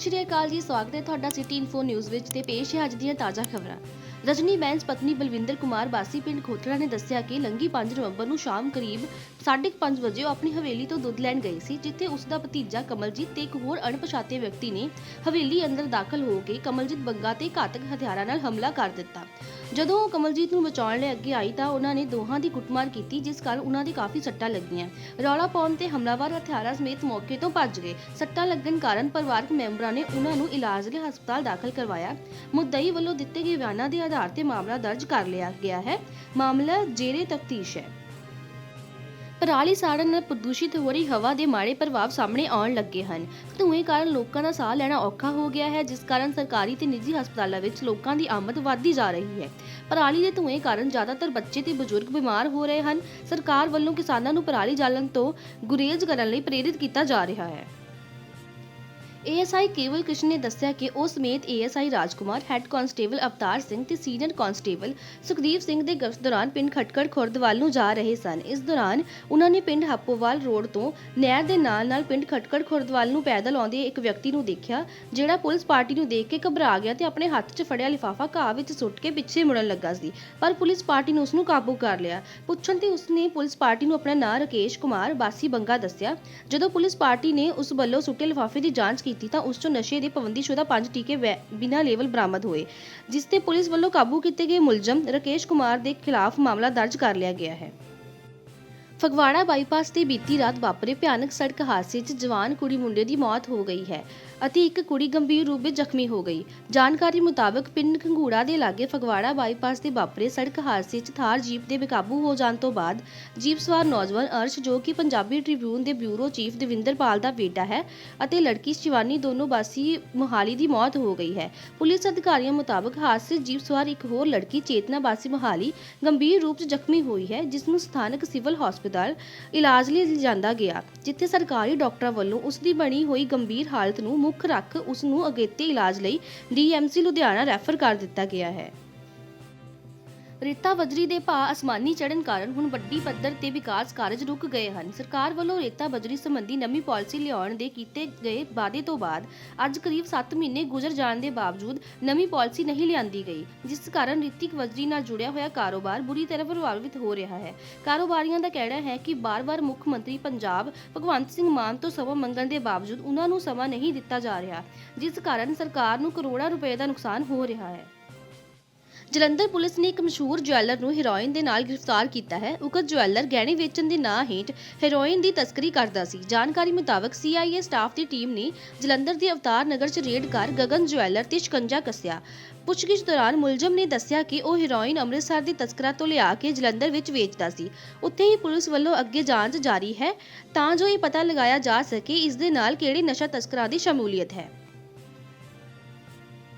ਸ਼੍ਰੀ ਅਕਾਲ ਜੀ, ਸਵਾਗਤ ਹੈ ਤੁਹਾਡਾ ਸਿਟੀ ਇਨਫੋ ਨਿਊਜ਼ ਵਿੱਚ ਤੇ ਪੇਸ਼ ਹੈ ਅੱਜ ਦੀਆਂ ਤਾਜ਼ਾ ਖਬਰਾਂ। ਰਜਨੀ ਬੈਂਸ ਪਤਨੀ ਬਲਵਿੰਦਰ ਕੁਮਾਰ ਬਾਸੀ ਪਿੰਡ ਖੋਤੜਾ ਨੇ ਦੱਸਿਆ ਕਿ ਲੰਗੀ 5 ਨਵੰਬਰ ਨੂੰ ਸ਼ਾਮ ਕਰੀਬ 5:30 ਵਜੇ ਉਹ ਆਪਣੀ ਹਵੇਲੀ ਤੋਂ ਦੁੱਧ ਲੈਣ ਗਈ ਸੀ, ਜਿੱਥੇ ਉਸ ਦਾ ਭਤੀਜਾ ਕਮਲਜੀਤ ਤੇ ਇੱਕ ਹੋਰ ਅਣਪਛਾਤੇ ਵਿਅਕਤੀ ਨੇ ਹਵੇਲੀ ਅੰਦਰ ਦਾਖਲ ਹੋ ਕੇ ਕਮਲਜੀਤ ਬੰਗਾ ਤੇ ਘਾਤਕ ਹਥਿਆਰਾਂ ਨਾਲ ਹਮਲਾ ਕਰ ਦਿੱਤਾ। ਜਦੋਂ ਉਹ ਕਮਲਜੀਤ ਨੂੰ ਬਚਾਉਣ ਲਈ ਅੱਗੇ ਆਈ ਤਾਂ ਉਹਨਾਂ ਨੇ ਦੋਹਾਂ ਦੀ ਕੁੱਟਮਾਰ ਕੀਤੀ, ਜਿਸ ਕਾਰਨ ਉਹਨਾਂ ਦੀ ਕਾਫੀ ਸੱਟਾਂ ਲੱਗੀਆਂ। ਰੌਲਾ ਪਾਉਣ ਤੇ ਹਮਲਾਵਰ ਹਥਿਆਰਾਂ ਸਮੇਤ ਮੌਕੇ ਤੋਂ ਭੱਜ ਗਏ। ਸੱਟਾਂ ਲੱਗਣ ਕਾਰਨ ਪਰਿਵਾਰਕ ਮੈਂਬਰਾਂ ਨੇ ਉਹਨਾਂ ਨੂੰ ਇਲਾਜ ਲਈ ਹਸਪਤਾਲ ਦਾਖਲ ਕਰਵਾਇਆ। ਮੁੱਦਈ ਵੱਲੋਂ ਦਿੱਤੇ ਗਏ ਬਿਆਨਾਂ ਦੇ ਆਧਾਰ ਤੇ ਮਾਮਲਾ ਦਰਜ ਕਰ ਲਿਆ ਗਿਆ ਹੈ। ਮਾਮਲਾ ਜੇਰੇ ਤਫਤੀਸ਼ ਹੈ। ਪਰਾਲੀ ਸਾੜਨ ਨਾਲ ਪ੍ਰਦੂਸ਼ਿਤ ਹੋ ਰਹੀ ਹਵਾ ਦੇ ਮਾੜੇ ਪ੍ਰਭਾਵ ਸਾਹਮਣੇ ਆਉਣ ਲੱਗੇ ਹਨ। ਧੂਏ ਕਾਰਨ ਲੋਕਾਂ ਦਾ ਸਾਹ ਲੈਣਾ ਔਖਾ ਹੋ ਗਿਆ ਹੈ, ਜਿਸ ਕਾਰਨ ਸਰਕਾਰੀ ਤੇ ਨਿੱਜੀ ਹਸਪਤਾਲਾਂ ਵਿੱਚ ਲੋਕਾਂ ਦੀ ਆਮਦ ਵਧਦੀ ਜਾ ਰਹੀ ਹੈ। ਪਰਾਲੀ ਦੇ ਧੂਏ ਕਾਰਨ ਜ਼ਿਆਦਾਤਰ ਬੱਚੇ ਤੇ ਬਜ਼ੁਰਗ ਬਿਮਾਰ ਹੋ ਰਹੇ ਹਨ। ਸਰਕਾਰ ਵੱਲੋਂ ਕਿਸਾਨਾਂ ਨੂੰ ਪਰਾਲੀ ਜਾਲਣ ਤੋਂ ਗੁਰੇਜ਼ ਕਰਨ ਲਈ ਪ੍ਰੇਰਿਤ ਕੀਤਾ ਜਾ ਰਿਹਾ ਹੈ। ਏਐਸਆਈ ਕੇਵਲ ਕ੍ਰਿਸ਼ਨ ਨੇ ਦੱਸਿਆ ਕਿ ਉਹ ਸਮੇਤ ASI Rajkumar, head constable Avtar Singh ਤੇ ਸੀਨੀਅਰ ਕਾਂਸਟੇਬਲ ਸੁਖਦੀਪ ਸਿੰਘ ਦੇ ਗਸ਼ਤ ਦੌਰਾਨ ਪਿੰਡ ਖਟਕੜ ਖੁਰਦ ਨੂੰ ਜਾ ਰਹੇ ਸਨ। ਇਸ ਦੌਰਾਨ ਉਹਨਾਂ ਨੇ ਪਿੰਡ ਹੱਪੋਵਾਲ ਰੋਡ ਤੋਂ ਨਹਿਰ ਦੇ ਨਾਲ ਨਾਲ ਪਿੰਡ ਖਟਕੜ ਖੁਰਦ ਨੂੰ ਪੈਦਲ ਆਉਂਦੇ ਇੱਕ ਵਿਅਕਤੀ ਨੂੰ ਦੇਖਿਆ, ਜਿਹੜਾ ਪੁਲਿਸ ਪਾਰਟੀ ਨੂੰ ਦੇਖ ਕੇ ਘਬਰਾ ਗਿਆ ਤੇ ਆਪਣੇ ਹੱਥ 'ਚ ਫੜਿਆ ਲਿਫਾਫਾ ਘਾਹ ਵਿੱਚ ਸੁੱਟ ਕੇ ਪਿੱਛੇ ਮੁੜਨ ਲੱਗਾ ਸੀ। ਪਰ ਪੁਲਿਸ ਪਾਰਟੀ ਨੇ ਉਸ ਨੂੰ ਕਾਬੂ ਕਰ ਲਿਆ। ਪੁੱਛਣ ਤੇ ਉਸ ਨੇ ਪੁਲਿਸ ਪਾਰਟੀ ਨੂੰ ਆਪਣਾ ਨਾਂ ਰਕੇਸ਼ ਕੁਮਾਰ ਬਾਸੀ ਬੰਗਾ ਦੱਸਿਆ। ਜਦੋਂ ਪੁਲਿਸ ਪਾਰਟੀ ਨੇ ਉਸ ਵੱਲੋਂ ਸੁੱਟੇ ਲਿਫਾਫੇ ਦੀ ਜਾਂਚ ਕੀਤੀ ਤਾਂ ਉਸ 'ਚੋਂ ਨਸ਼ੇ ਦੇ ਪਾਬੰਦੀਸ਼ੁਦਾ ਪੰਜ ਟੀਕੇ ਵੈ- ਬਿਨਾਂ ਲੇਬਲ ਬਰਾਮਦ ਹੋਏ, ਜਿਸ ਤੇ ਪੁਲਿਸ ਵੱਲੋਂ ਕਾਬੂ ਕੀਤੇ ਗਏ ਮੁਲਜ਼ਮ ਰਕੇਸ਼ ਕੁਮਾਰ ਦੇ ਖਿਲਾਫ ਮਾਮਲਾ ਦਰਜ ਕਰ ਲਿਆ ਗਿਆ ਹੈ। ਫਗਵਾੜਾ ਬਾਈਪਾਸ ਤੇ ਬੀਤੀ ਰਾਤ ਵਾਪਰੇ ਭਿਆਨਕ ਸੜਕ ਹਾਦਸੇ 'ਚ ਜਵਾਨ ਕੁੜੀ ਮੁੰਡੇ ਦੀ ਮੌਤ ਹੋ ਗਈ ਹੈ ਅਤੇ ਇੱਕ ਕੁੜੀ ਗੰਭੀਰ ਰੂਪ ਵਿੱਚ ਜ਼ਖਮੀ ਹੋ ਗਈ। ਜਾਣਕਾਰੀ ਮੁਤਾਬਕ ਪਿੰਡ ਖੰਗੂੜਾ ਦੇ ਲਾਗੇ ਫਗਵਾੜਾ ਬਾਈਪਾਸ ਤੇ ਵਾਪਰੇ ਸੜਕ ਹਾਦਸੇ 'ਚ ਥਾਰ ਜੀਪ ਦੇ ਬੇਕਾਬੂ ਹੋ ਜਾਣ ਤੋਂ ਬਾਅਦ ਜੀਪ ਸਵਾਰ ਨੌਜਵਾਨ ਅਰਸ਼ ਜੋ ਕਿ ਪੰਜਾਬੀ ਟ੍ਰਿਬਿਊਨ ਦੇ ਬਿਊਰੋ ਚੀਫ ਦਵਿੰਦਰਪਾਲ ਦਾ ਬੇਟਾ ਹੈ ਅਤੇ ਲੜਕੀ ਸ਼ਿਵਾਨੀ ਦੋਨੋਂ ਬਾਸੀ ਮੁਹਾਲੀ ਦੀ ਮੌਤ ਹੋ ਗਈ ਹੈ। ਪੁਲਿਸ ਅਧਿਕਾਰੀਆਂ ਮੁਤਾਬਕ ਹਾਦਸੇ ਜੀਪ ਸਵਾਰ ਇੱਕ ਹੋਰ ਲੜਕੀ ਚੇਤਨਾ ਬਾਸੀ ਮੁਹਾਲੀ ਗੰਭੀਰ ਰੂਪ 'ਚ ਜ਼ਖਮੀ ਹੋਈ ਹੈ ਜਿਸ ਨੂੰ ਸਥਾਨਕ ਸਿਵਲ ਹਸਪਤਾਲ ਇਲਾਜ ਲਈ ਲਿਜਾਂਦਾ ਗਿਆ, ਜਿੱਥੇ ਸਰਕਾਰੀ ਡਾਕਟਰਾਂ ਵੱਲੋਂ ਉਸ ਦੀ ਬਣੀ ਹੋਈ ਗੰਭੀਰ ਹਾਲਤ ਨੂੰ ਮੁੱਖ ਰੱਖ ਉਸ ਨੂੰ ਅਗੇਤੇ ਇਲਾਜ ਲਈ ਡੀਐਮਸੀ ਲੁਧਿਆਣਾ ਰੈਫਰ ਕਰ ਦਿੱਤਾ ਗਿਆ ਹੈ। ਰੇਤਾ ਬਜਰੀ ਦੇ ਭਾਅ ਅਸਮਾਨੀ ਚੜ੍ਹਨ ਕਾਰਨ ਹੁਣ ਵੱਡੀ ਪੱਧਰ ਤੇ ਵਿਕਾਸ ਕਾਰਜ ਰੁਕ ਗਏ ਹਨ। ਸਰਕਾਰ ਵੱਲੋਂ ਰੇਤਾ ਬਜਰੀ ਸੰਬੰਧੀ ਨਵੀਂ ਪਾਲਿਸੀ ਲਿਆਉਣ ਦੇ ਕੀਤੇ ਗਏ ਵਾਅਦੇ ਤੋਂ ਬਾਅਦ ਅੱਜ ਕਰੀਬ 7 ਮਹੀਨੇ ਗੁਜ਼ਰ ਜਾਣ ਦੇ ਬਾਵਜੂਦ ਨਵੀਂ ਪਾਲਿਸੀ ਨਹੀਂ ਲਿਆਂਦੀ ਗਈ, ਜਿਸ ਕਾਰਨ ਰੀਤਿਕ ਬਜਰੀ ਨਾਲ ਜੁੜਿਆ ਹੋਇਆ ਕਾਰੋਬਾਰ ਬੁਰੀ ਤਰ੍ਹਾਂ ਪ੍ਰਭਾਵਿਤ ਹੋ ਰਿਹਾ ਹੈ। ਕਾਰੋਬਾਰੀਆਂ ਦਾ ਕਹਿਣਾ ਹੈ ਕਿ ਬਾਰ-ਬਾਰ ਮੁੱਖ ਮੰਤਰੀ ਪੰਜਾਬ ਭਗਵੰਤ ਸਿੰਘ ਮਾਨ ਤੋਂ ਸਮਾਂ ਮੰਗਣ ਦੇ ਬਾਵਜੂਦ ਉਹਨਾਂ ਨੂੰ ਸਮਾਂ ਨਹੀਂ ਦਿੱਤਾ ਜਾ ਰਿਹਾ, ਜਿਸ ਕਾਰਨ ਸਰਕਾਰ ਨੂੰ ਕਰੋੜਾਂ ਰੁਪਏ ਦਾ ਨੁਕਸਾਨ ਹੋ ਰਿਹਾ ਹੈ। ਜਲੰਧਰ ਪੁਲਿਸ ਨੇ ਇੱਕ ਮਸ਼ਹੂਰ ਜੁਐਲਰ ਨੂੰ ਹੈਰੋਇਨ ਦੇ ਨਾਲ ਗ੍ਰਿਫਤਾਰ ਕੀਤਾ ਹੈ। ਉਕਤ ਜੁਐਲਰ ਗਹਿਣੇ ਵੇਚਣ ਦੇ ਨਾਂ ਹੇਠ ਹੈਰੋਇਨ ਦੀ ਤਸਕਰੀ ਕਰਦਾ ਸੀ। ਜਾਣਕਾਰੀ ਮੁਤਾਬਕ ਸੀਆਈਏ ਸਟਾਫ ਦੀ ਟੀਮ ਨੇ ਜਲੰਧਰ ਦੇ ਅਵਤਾਰ ਨਗਰ 'ਚ ਰੇਡ ਕਰ ਗਗਨ ਜੁਐਲਰ ਤੇ ਸ਼ਿਕੰਜਾ ਕੱਸਿਆ। ਪੁੱਛਗਿੱਛ ਦੌਰਾਨ ਮੁਲਜ਼ਮ ਨੇ ਦੱਸਿਆ ਕਿ ਉਹ ਹੈਰੋਇਨ ਅੰਮ੍ਰਿਤਸਰ ਦੇ ਤਸਕਰਾਂ ਤੋਂ ਲਿਆ ਕੇ ਜਲੰਧਰ ਵਿੱਚ ਵੇਚਦਾ ਸੀ। ਉੱਥੇ ਹੀ ਪੁਲਿਸ ਵੱਲੋਂ ਅੱਗੇ ਜਾਂਚ ਜਾਰੀ ਹੈ ਤਾਂ ਜੋ ਇਹ ਪਤਾ ਲਗਾਇਆ ਜਾ ਸਕੇ ਇਸ ਦੇ ਨਾਲ ਕਿਹੜੇ ਨਸ਼ਾ ਤਸਕਰਾਂ ਦੀ ਸ਼ਮੂਲੀਅਤ ਹੈ।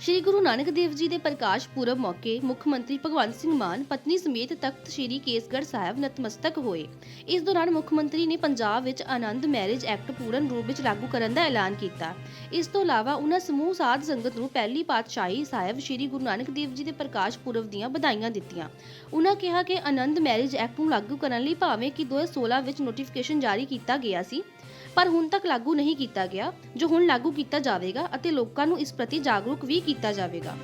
ਸ਼੍ਰੀ ਗੁਰੂ ਨਾਨਕ ਦੇਵ ਜੀ ਦੇ ਪ੍ਰਕਾਸ਼ ਪੁਰਬ ਮੌਕੇ ਮੁੱਖ ਮੰਤਰੀ ਭਗਵੰਤ ਸਿੰਘ ਮਾਨ ਪਤਨੀ ਸਮੇਤ ਤਖਤ ਸ੍ਰੀ ਕੇਸਗੜ੍ਹ ਸਾਹਿਬ ਨਤਮਸਤਕ ਹੋਏ। ਇਸ ਦੌਰਾਨ ਮੁੱਖ ਮੰਤਰੀ ਨੇ ਪੰਜਾਬ ਵਿੱਚ ਆਨੰਦ ਮੈਰਿਜ ਐਕਟ ਪੂਰਨ ਰੂਪ ਵਿੱਚ ਲਾਗੂ ਕਰਨ ਦਾ ਐਲਾਨ ਕੀਤਾ। ਇਸ ਤੋਂ ਇਲਾਵਾ ਉਹਨਾਂ ਸਮੂਹ ਸਾਧ ਸੰਗਤ ਨੂੰ ਪਹਿਲੀ ਪਾਤਸ਼ਾਹੀ ਸਾਹਿਬ ਸ਼੍ਰੀ ਗੁਰੂ ਨਾਨਕ ਦੇਵ ਜੀ ਦੇ ਪ੍ਰਕਾਸ਼ ਪੁਰਬ ਦੀਆਂ ਵਧਾਈਆਂ ਦਿੱਤੀਆਂ। ਉਹਨਾਂ ਕਿਹਾ ਕਿ ਆਨੰਦ ਮੈਰਿਜ ਐਕਟ ਨੂੰ ਲਾਗੂ ਕਰਨ ਲਈ ਭਾਵੇਂ ਕਿ 2016 ਵਿੱਚ ਨੋਟੀਫਿਕੇਸ਼ਨ ਜਾਰੀ ਕੀਤਾ ਗਿਆ ਸੀ ਪਰ ਹੁਣ ਤੱਕ ਲਾਗੂ ਨਹੀਂ ਕੀਤਾ ਗਿਆ, ਜੋ ਹੁਣ ਲਾਗੂ ਕੀਤਾ ਜਾਵੇਗਾ ਅਤੇ ਲੋਕਾਂ ਨੂੰ ਇਸ ਪ੍ਰਤੀ ਜਾਗਰੂਕ ਵੀ ਕੀਤਾ ਜਾਵੇਗਾ।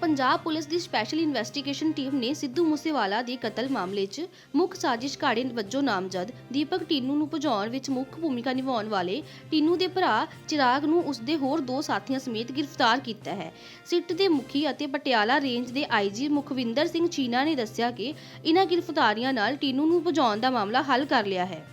ਪੰਜਾਬ ਪੁਲਿਸ ਦੀ ਸਪੈਸ਼ਲ ਇਨਵੈਸਟੀਗੇਸ਼ਨ ਟੀਮ ਨੇ ਸਿੱਧੂ ਮੂਸੇਵਾਲਾ ਦੇ ਕਤਲ ਮਾਮਲੇ 'ਚ ਮੁੱਖ ਸਾਜ਼ਿਸ਼ ਘਾੜੇ ਵਜੋਂ ਨਾਮਜ਼ਦ ਦੀਪਕ ਟੀਨੂ ਨੂੰ ਭਜਾਉਣ ਵਿੱਚ ਮੁੱਖ ਭੂਮਿਕਾ ਨਿਭਾਉਣ ਵਾਲੇ ਟੀਨੂ ਦੇ ਭਰਾ ਚਿਰਾਗ ਨੂੰ ਉਸਦੇ ਹੋਰ ਦੋ ਸਾਥੀਆਂ ਸਮੇਤ ਗ੍ਰਿਫਤਾਰ ਕੀਤਾ ਹੈ। ਸਿੱਟ ਦੇ ਮੁਖੀ ਅਤੇ ਪਟਿਆਲਾ ਰੇਂਜ ਦੇ ਆਈਜੀ ਮੁਖਵਿੰਦਰ ਸਿੰਘ ਚੀਨਾ ਨੇ ਦੱਸਿਆ ਕਿ ਇਨ੍ਹਾਂ ਗ੍ਰਿਫਤਾਰੀਆਂ ਨਾਲ ਟੀਨੂ ਨੂੰ ਭਜਾਉਣ ਦਾ ਮਾਮਲਾ ਹੱਲ ਕਰ ਲਿਆ ਹੈ।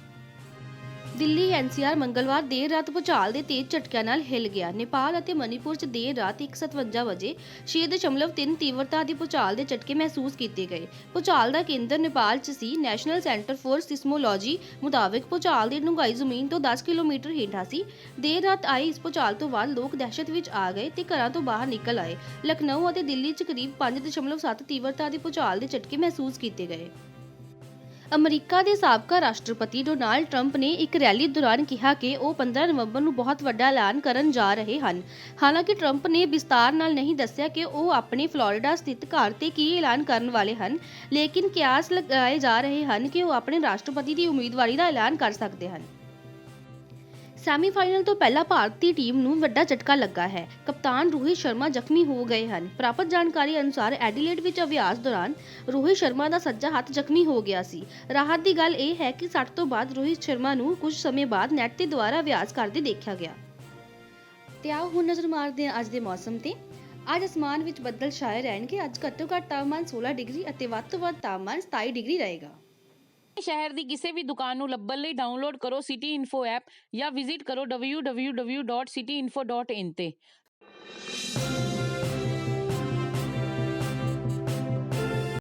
ਦਿੱਲੀ ਐਨਸੀਆਰ ਮੰਗਲਵਾਰ ਦੇਰ ਰਾਤ ਭੁਚਾਲ ਦੇ ਤੇਜ਼ ਝਟਕਿਆਂ ਨਾਲ ਹਿੱਲ ਗਿਆ। ਨੇਪਾਲ ਅਤੇ ਮਨੀਪੁਰ 'ਚ ਦੇਰ ਰਾਤ 1:57 ਵਜੇ 6.3 ਤੀਵਰਤਾ ਦੀ ਭੁਚਾਲ ਦੇ ਝਟਕੇ ਮਹਿਸੂਸ ਕੀਤੇ ਗਏ। ਭੁਚਾਲ ਦਾ ਕੇਂਦਰ ਨੇਪਾਲ 'ਚ ਸੀ। ਨੈਸ਼ਨਲ ਸੈਂਟਰ ਫੋਰ ਸਿਸਮੋਲੋਜੀ ਮੁਤਾਬਕ ਭੁਚਾਲ ਦੀ ਡੂੰਘਾਈ ਜ਼ਮੀਨ ਤੋਂ 10 ਕਿਲੋਮੀਟਰ ਹੇਠਾਂ ਸੀ। ਦੇਰ ਰਾਤ ਆਈ ਇਸ ਭੁਚਾਲ ਤੋਂ ਬਾਅਦ ਲੋਕ ਦਹਿਸ਼ਤ ਵਿੱਚ ਆ ਗਏ ਤੇ ਘਰਾਂ ਤੋਂ ਬਾਹਰ ਨਿਕਲ ਆਏ। ਲਖਨਊ ਅਤੇ ਦਿੱਲੀ 'ਚ ਕਰੀਬ 5.7 ਤੀਵਰਤਾ ਦੀ ਭੁਚਾਲ ਦੇ ਝਟਕੇ ਮਹਿਸੂਸ ਕੀਤੇ ਗਏ। ਅਮਰੀਕਾ ਦੇ ਸਾਬਕਾ ਰਾਸ਼ਟਰਪਤੀ ਡੋਨਾਲਡ ਟਰੰਪ ਨੇ ਇੱਕ ਰੈਲੀ ਦੌਰਾਨ ਕਿਹਾ ਕਿ ਉਹ 15 ਨਵੰਬਰ ਨੂੰ ਬਹੁਤ ਵੱਡਾ ਐਲਾਨ ਕਰਨ ਜਾ ਰਹੇ ਹਨ। ਹਾਲਾਂਕਿ ਟਰੰਪ ਨੇ ਵਿਸਤਾਰ ਨਾਲ ਨਹੀਂ ਦੱਸਿਆ ਕਿ ਉਹ ਆਪਣੇ ਫਲੋਰੀਡਾ ਸਥਿਤ ਘਰ ਤੇ ਕੀ ਐਲਾਨ ਕਰਨ ਵਾਲੇ ਹਨ, ਲੇਕਿਨ ਕਿਆਸ ਲਗਾਏ ਜਾ ਰਹੇ ਹਨ ਕਿ ਉਹ ਆਪਣੇ ਰਾਸ਼ਟਰਪਤੀ ਦੀ ਉਮੀਦਵਾਰੀ ਦਾ ਐਲਾਨ ਕਰ ਸਕਦੇ ਹਨ। ਸੈਮੀਫਾਈਨਲ ਤੋਂ ਪਹਿਲਾਂ ਭਾਰਤੀ ਟੀਮ ਨੂੰ ਵੱਡਾ ਝਟਕਾ ਲੱਗਾ ਹੈ। ਕਪਤਾਨ ਰੋਹਿਤ ਸ਼ਰਮਾ ਜ਼ਖਮੀ ਹੋ ਗਏ ਹਨ। ਪ੍ਰਾਪਤ ਜਾਣਕਾਰੀ ਅਨੁਸਾਰ ਐਡੀਲੇਡ ਵਿੱਚ ਅਭਿਆਸ ਦੌਰਾਨ ਰੋਹਿਤ ਸ਼ਰਮਾ ਦਾ ਸੱਜਾ ਹੱਥ ਜ਼ਖਮੀ ਹੋ ਗਿਆ ਸੀ। ਰਾਹਤ ਦੀ ਗੱਲ ਇਹ ਹੈ ਕਿ ਸੱਟ ਤੋਂ ਬਾਅਦ ਰੋਹਿਤ ਸ਼ਰਮਾ ਨੂੰ ਕੁਝ ਸਮੇਂ ਬਾਅਦ ਨੈਟ ਤੇ ਦੁਬਾਰਾ ਅਭਿਆਸ ਕਰਦੇ ਦੇਖਿਆ ਗਿਆ। ਤੇ ਆਓ ਹੁਣ ਨਜ਼ਰ ਮਾਰਦੇ ਹਾਂ ਅੱਜ ਦੇ ਮੌਸਮ ਤੇ। ਅੱਜ ਅਸਮਾਨ ਵਿੱਚ ਬੱਦਲ ਛਾਏ ਰਹਿਣਗੇ। ਅੱਜ ਘੱਟੋ ਘੱਟ ਤਾਪਮਾਨ 16 ਡਿਗਰੀ ਅਤੇ ਵੱਧ ਤੋਂ ਵੱਧ ਤਾਪਮਾਨ 27 ਡਿਗਰੀ ਰਹੇਗਾ। ਸ਼ਹਿਰ ਦੀ ਕਿਸੇ ਵੀ ਦੁਕਾਨ ਨੂੰ ਲੱਭਣ ਲਈ ਡਾਊਨਲੋਡ ਕਰੋ ਸਿਟੀ ਇਨਫੋ ਐਪ ਜਾਂ ਵਿਜ਼ਿਟ ਕਰੋ www.cityinfo.in ਤੇ।